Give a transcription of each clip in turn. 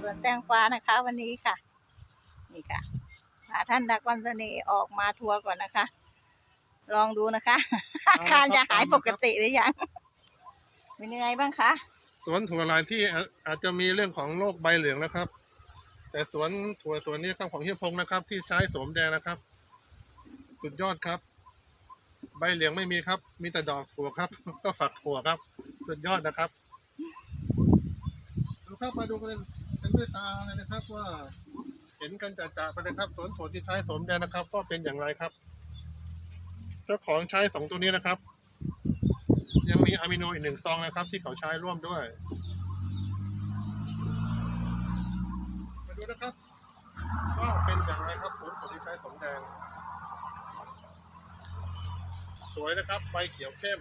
สวนแตงกวานะคะ วันนี้ค่ะ นี่ค่ะพาท่านดากอนเสน่ห์ออกมาทัวร์ก่อนนะคะ ลองดูนะคะอาการจะหายปกติหรือยังเป็นยังไงบ้างคะสวนถั่วลายที่อาอาจจะมีเรื่องของโรคใบเหลืองนะครับ แต่สวนถั่วสวนนี้ครับของเฮียพงนะครับ ที่ใช้โสมแดงนะครับ สุดยอดครับ ใบเหลืองไม่มีครับ มีแต่ดอกถั่วครับ ก็ฝักถั่วครับ สุดยอดนะครับดูครับมาดูกันเป็ นด้วยตาเลยนะครับว่า เห็นกันจ่าๆไปเลยครับสวนถั่วที่ใช้โสมแดงนะครับ ก็เป็นอย่างไรครับ เจ้าของใช้สองตัวนี้นะครับ ยังมีอะมิโนอีกหนึ่งซองนะครับ ที่เขาใช้ร่วมด้วยมาดูนะครับว่าเป็นอย่างไรครับผลผลที่ใช้สมแดงสวยนะครับใบเขียวเข้ม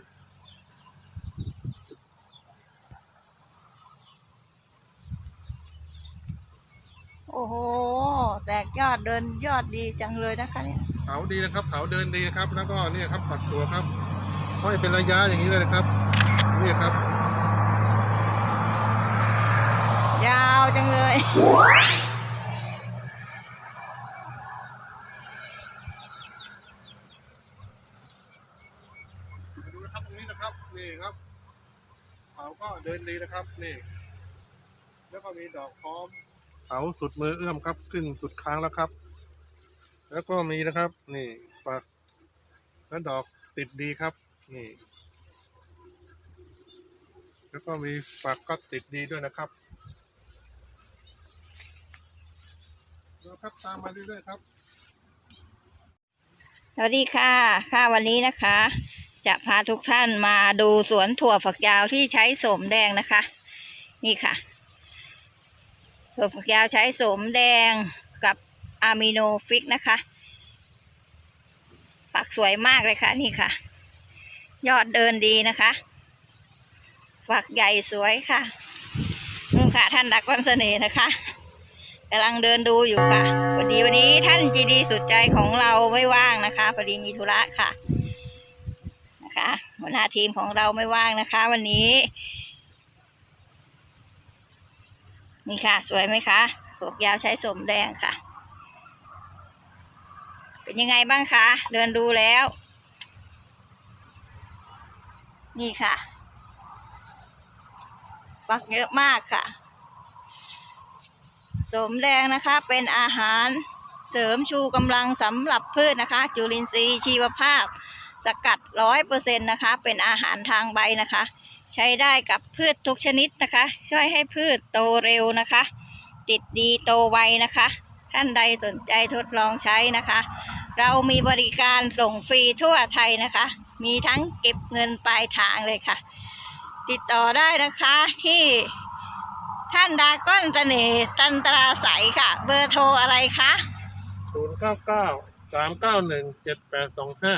อ้โห แตกยอดเดินยอดดีจังเลยนะคะเนี่ยเถาดีนะครับเถาเดินดีนะครับ แล้วก็เนี่ยครับปักตัวครับห้อยเป็นระยะอย่างนี้เลยนะครับ นี่ครับ ยาวจังเลยมาดูนะครับตรงนี้นะครับ นี่ครับเถาก็เดินดีนะครับ นี่ แล้วก็มีดอกพร้อม เถาสุดมือเอื้อมครับ ขึ้นสุดค้างแล้วครับ แล้วก็มีนะครับ นี่ฝักแล้วดอกติดดีครับ นี่ แล้วก็มีฝักก็ติดดีด้วยนะครับดูครับตามมาเรื่อยๆครับสวัสดีค่ะ ค่ะวันนี้นะคะ จะพาทุกท่านมาดูสวนถั่วฝักยาวที่ใช้โสมแดงนะคะ นี่ค่ะ ถั่วฝักยาวใช้สมแดงกับอะมิโนฟิกนะคะฝักสวยมากเลยค่ะนี่ค่ะ ยอดเดินดีนะคะ ฝักใหญ่สวยค่ะนู่นค่ะท่านดักวันเสน่ห์นะคะกำลังเดินดูอยู่ค่ะพอดีวันนี้ท่านจีดีสุดใจของเราไม่ว่างนะคะพอดีมีธุระค่ะนะคะหัวหน้าทีมของเราไม่ว่างนะคะ วันนี้ นี่ค่ะ สวยไหมคะพวกยาวใช้สมแดงค่ะ เป็นยังไงบ้างคะ เดินดูแล้ว นี่ค่ะฝักเยอะมากค่ะ สมแดงนะคะ เป็นอาหารเสริมชูกำลังสำหรับพืชนะคะ จุลินทรีย์ชีวภาพ สกัดร้อยเปอร์เซ็นต์นะคะ เป็นอาหารทางใบนะคะ ใช้ได้กับพืชทุกชนิดนะคะ ช่วยให้พืชโตเร็วนะคะ ติดดีโตไวนะคะ ท่านใดสนใจทดลองใช้นะคะ เรามีบริการส่งฟรีทั่วไทยนะคะ มีทั้งเก็บเงินปลายทางเลยค่ะ ติดต่อได้นะคะที่ท่านดาก้อนเสน่ห์ตันตราใสค่ะ เบอร์โทรอะไรคะศูนย์เก้าเก้าสามเก้าหนึ่งเจ็ดแปดสองห้า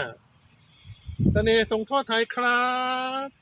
เสน่ห์ส่งทั่วไทยครับ